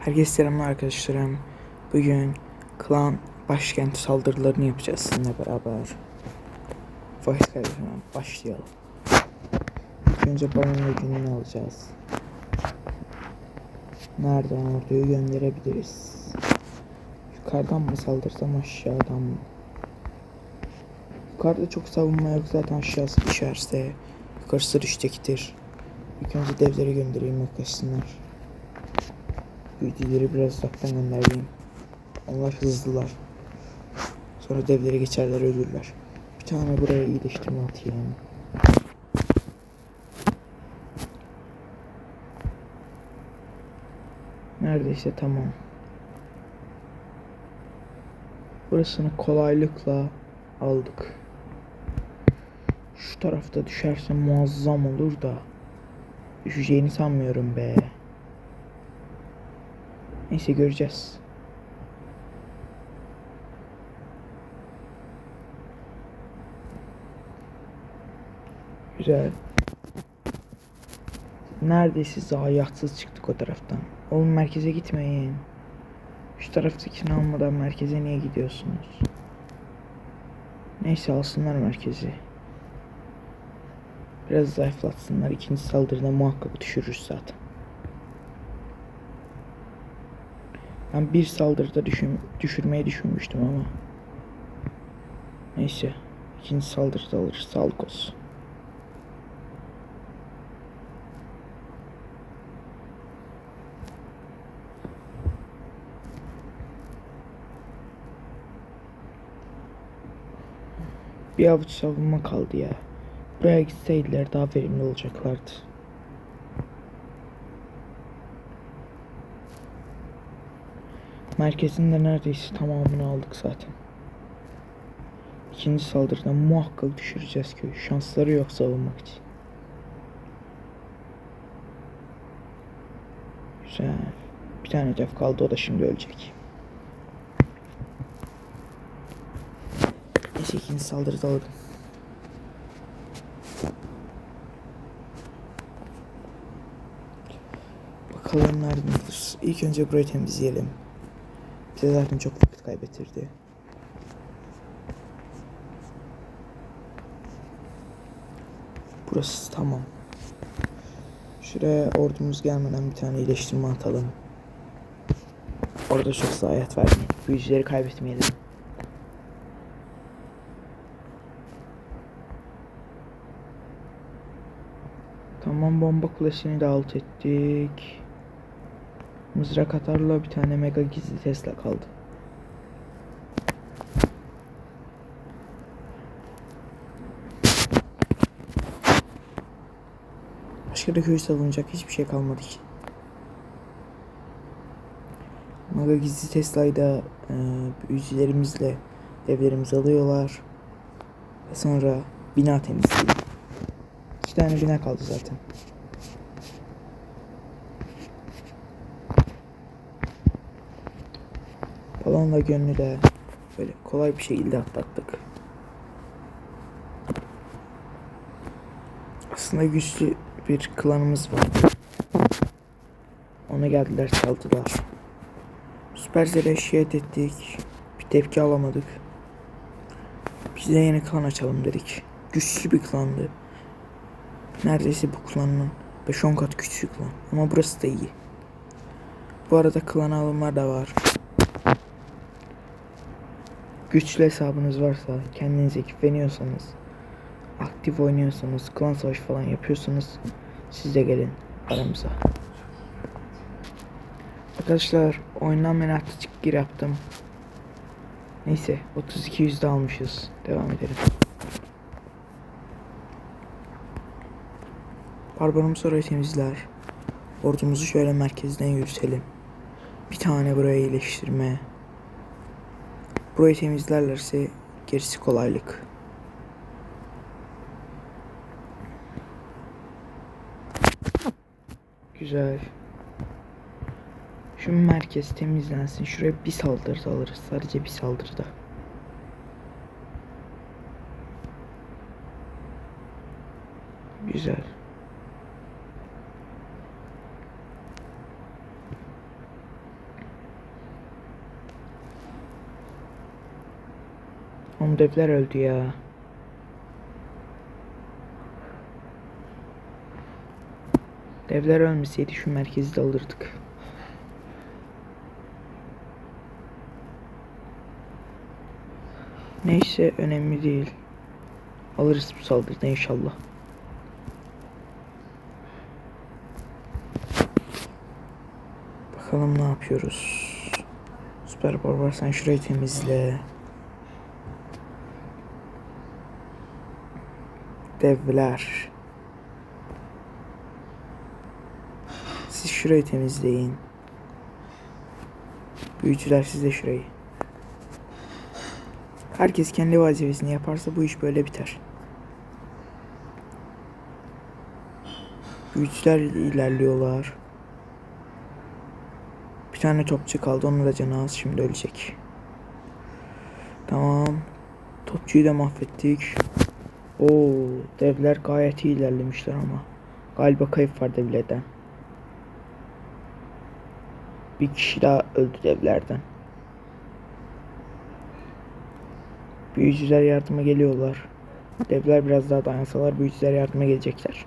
Herkese selamlar arkadaşlarım. Bugün klan başkent saldırılarını yapacağız sizinle beraber. Vakit kaybetmeden başlayalım. İlk önce baronun gününü alacağız. Nereden orduyu gönderebiliriz? Yukarıdan mı saldırsam aşağıdan mı? Yukarıda çok savunma yok zaten aşağısı düşerse yukarısı düşecektir. İlk önce devleri göndereyim yaklaşsınlar. Büyücüleri biraz uzaktan göndereyim. Onlar hızlılar. Sonra devlere geçerler ölürler. Bir tane buraya iyileştirme atayım. Neredeyse tamam. Burasını kolaylıkla aldık. Şu tarafta düşerse muazzam olur da. Düşeceğini sanmıyorum be. Neyse göreceğiz. Güzel. Neredeyse zayiatsız çıktık o taraftan. Oğlum merkeze gitmeyin. Şu taraftakini almadan merkeze niye gidiyorsunuz? Neyse alsınlar merkezi. Biraz zayıflatsınlar. İkinci saldırıda muhakkak düşürürüz zaten. Ben bir saldırıda düşün, düşürmeyi düşünmüştüm ama. Neyse. ikinci saldırıda alırız. Sağlık olsun. Bir avuç savunma kaldı ya. Buraya gitseydiler daha verimli olacaklardı. Merkezinde neredeyse tamamını aldık zaten. İkinci saldırıda muhakkak düşüreceğiz köyü. Şansları yok savunmak için. Güzel. Bir tane hedef kaldı o da şimdi ölecek. Neyse ikinci saldırıda aldım. Bakalım nerededir. İlk önce burayı temizleyelim. Zaten çok vakit kaybettirdi. Burası tamam. Şuraya ordumuz gelmeden bir tane iyileştirme atalım. Orada çok zayiat vermeyin. Büyücüleri kaybetmeyelim. Tamam bomba kulesini de alt ettik. Mızrak atarla bir tane mega gizli Tesla kaldı. Başka da köy savunacak hiçbir şey kalmadı ki. Mega gizli Tesla'yı da e, büyücülerimizle evlerimizi alıyorlar. Ve sonra bina temizliği. İki tane bina kaldı zaten. Balonla gönlü de böyle kolay bir şekilde atlattık. Aslında güçlü bir klanımız vardı. Ona geldiler çaldılar. Süpercell'e şikayet ettik. Bir tepki alamadık. Biz de yeni klan açalım dedik. Güçlü bir klandı. Neredeyse bu klanın 5-10 kat güçlü klan. Ama burası da iyi. Bu arada klan alımlar da var. Güçlü hesabınız varsa, kendinize güveniyorsanız, aktif oynuyorsanız, klan savaşı falan yapıyorsanız siz de gelin aramıza. Arkadaşlar ben artık gir yaptım. Neyse 32 yüzde almışız. Devam edelim. Barbarımız orayı temizler. Ordumuzu şöyle merkezden yürütelim. Bir tane buraya iyileştirme. Burayı temizlerlerse gerisi kolaylık. Güzel. Şu merkez temizlensin. Şuraya bir saldırı alırız. Sadece bir saldırıda. Güzel. Oğlum devler öldü ya. Devler ölmeseydi şu merkezi de alırdık. Neyse önemli değil. Alırız bu saldırıda inşallah. Bakalım ne yapıyoruz. Süper Barbar sen şurayı temizle. Devler. Siz şurayı temizleyin. Büyücüler siz de şurayı. Herkes kendi vazifesini yaparsa bu iş böyle biter. Büyücüler ilerliyorlar. Bir tane topçu kaldı. Onun da canı az. Şimdi ölecek. Tamam. Topçuyu da mahvettik. Oo, devler gayet iyi ilerlemişler ama. Galiba kayıp var devlerden. Bir kişi daha öldü devlerden. Büyücüler yardıma geliyorlar. Devler biraz daha dayansalar büyücüler yardıma gelecekler.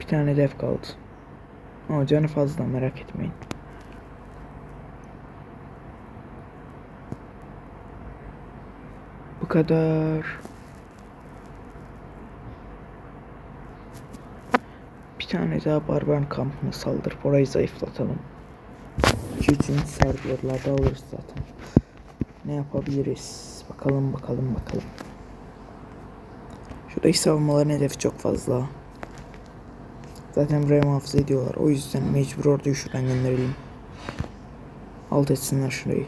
Bir tane dev kaldı. Ama canı fazla merak etmeyin. Kadar. Bir tane daha barbar kampına saldırıp orayı zayıflatalım. Üçüncü saldırılarda alırız zaten. Ne yapabiliriz? Bakalım bakalım bakalım. Şuradaki savunmaların hedefi çok fazla. Zaten burayı muhafaza ediyorlar. O yüzden mecbur orduyu şuradan gönderelim. Alt etsinler şurayı.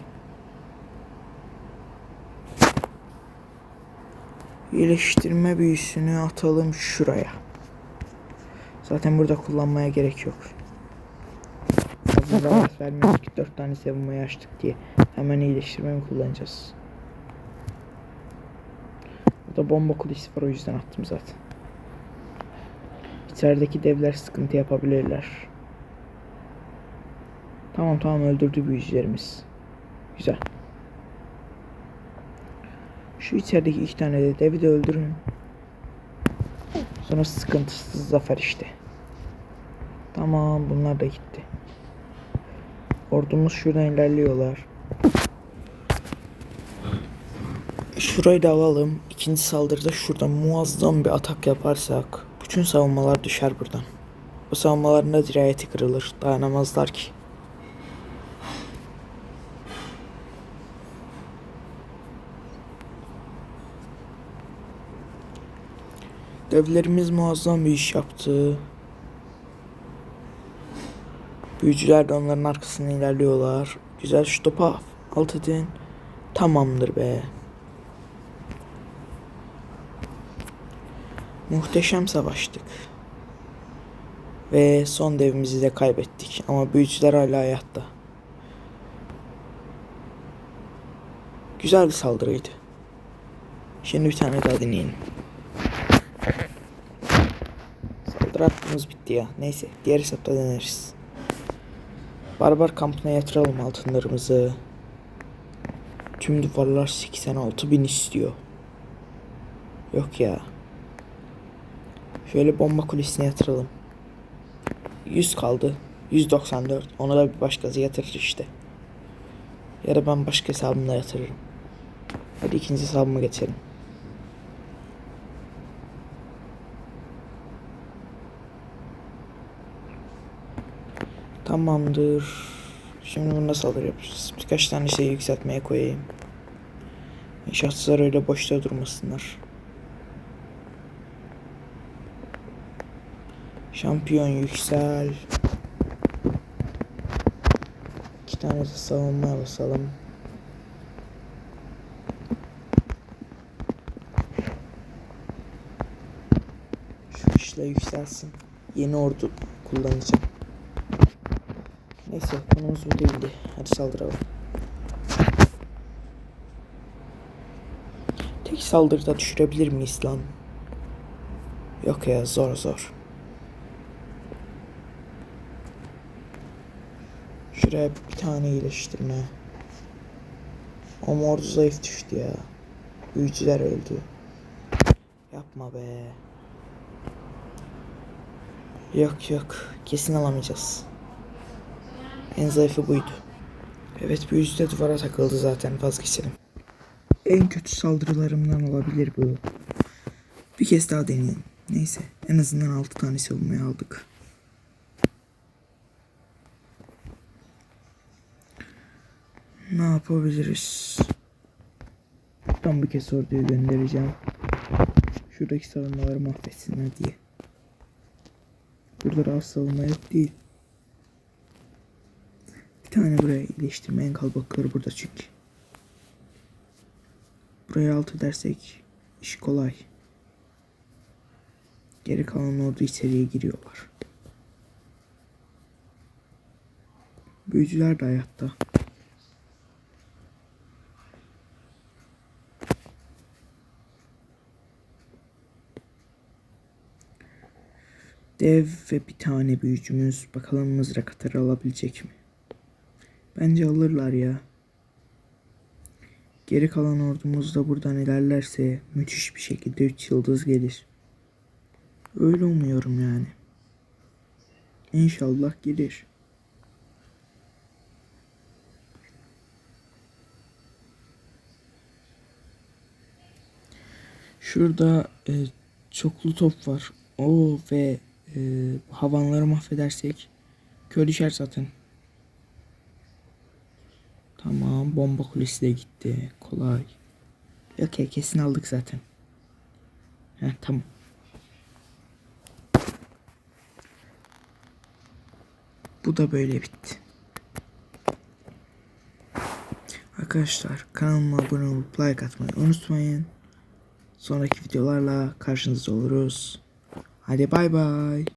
İyileştirme büyüsünü atalım şuraya. Zaten burada kullanmaya gerek yok. Fazla vermiyoruz ki 4 tane savunmayı açtık diye. Hemen iyileştirme mi kullanacağız? Burada bomba kulesi var o yüzden attım zaten. İçerideki devler sıkıntı yapabilirler. Tamam tamam öldürdü büyücülerimiz. Güzel. Şu içerideki iki tane de devi de öldürün. Sonra sıkıntısız zafer işte. Tamam bunlar da gitti. Ordumuz şuradan ilerliyorlar. Şurayı da alalım. İkinci saldırıda şurada muazzam bir atak yaparsak bütün savunmalar düşer buradan. Bu savunmaların da dirayeti kırılır. Dayanamazlar ki. Devlerimiz muazzam bir iş yaptı. Büyücüler de onların arkasından ilerliyorlar. Güzel şu topa alt edin. Tamamdır be. Muhteşem savaştık. Ve son devimizi de kaybettik. Ama büyücüler hala hayatta. Güzel bir saldırıydı. Şimdi bir tane daha deneyelim. Hakkımız bitti ya. Neyse diğer hesapta deneriz. Barbar kampına yatıralım altınlarımızı. Tüm duvarlar 86 bin istiyor. Yok ya. Şöyle bomba kulesine yatıralım. 100 kaldı. 194. Ona da bir başkası yatırır işte. Ya da ben başka hesabımla yatırırım. Hadi ikinci hesabıma geçelim. Tamamdır. Şimdi bunu nasıl alır yapacağız? Birkaç tane şey yükseltmeye koyayım. İnşaatçılar öyle boşta durmasınlar. Şampiyon yüksel. İki tane de savunma basalım. Şu işle yükselsin. Yeni ordu kullanacağım. Neyse konumuz bu değildi. Hadi saldıralım. Tek saldırıda düşürebilir miyiz lan? Yok ya zor zor. Şuraya bir tane iyileştirme. Ama ordu zayıf düştü ya. Büyücüler öldü. Yapma be. Yok yok. Kesin alamayacağız. En zayıfı buydu. Evet büyücü de duvara takıldı zaten vazgeçelim. En kötü saldırılarımdan olabilir bu. Bir kez daha deneyelim. Neyse en azından 6 tane savunmaya aldık. Ne yapabiliriz? Tam bir kez orduyu göndereceğim. Şuradaki savunmaları mahvetsinler diye. Burada rahat savunma yok değil. Tane buraya iyileştirme enkal bakları burada çünkü. Buraya alt edersek iş kolay. Geri kalan ordu içeriye giriyorlar. Büyücüler de hayatta. Dev ve bir tane büyücümüz. Bakalım mızrak atarı alabilecek mi? Bence alırlar ya. Geri kalan ordumuz da buradan ilerlerse müthiş bir şekilde 3 yıldız gelir. Öyle umuyorum yani. İnşallah gelir. Şurada e, çoklu top var. O ve e, havanları mahvedersek kör düşer zaten. Tamam bomba kulesi de gitti. Kolay. Okey kesin aldık zaten. Heh, tamam. Bu da böyle bitti. Arkadaşlar kanalıma abone olup like atmayı unutmayın. Sonraki videolarla karşınızda oluruz. Hadi bay bay.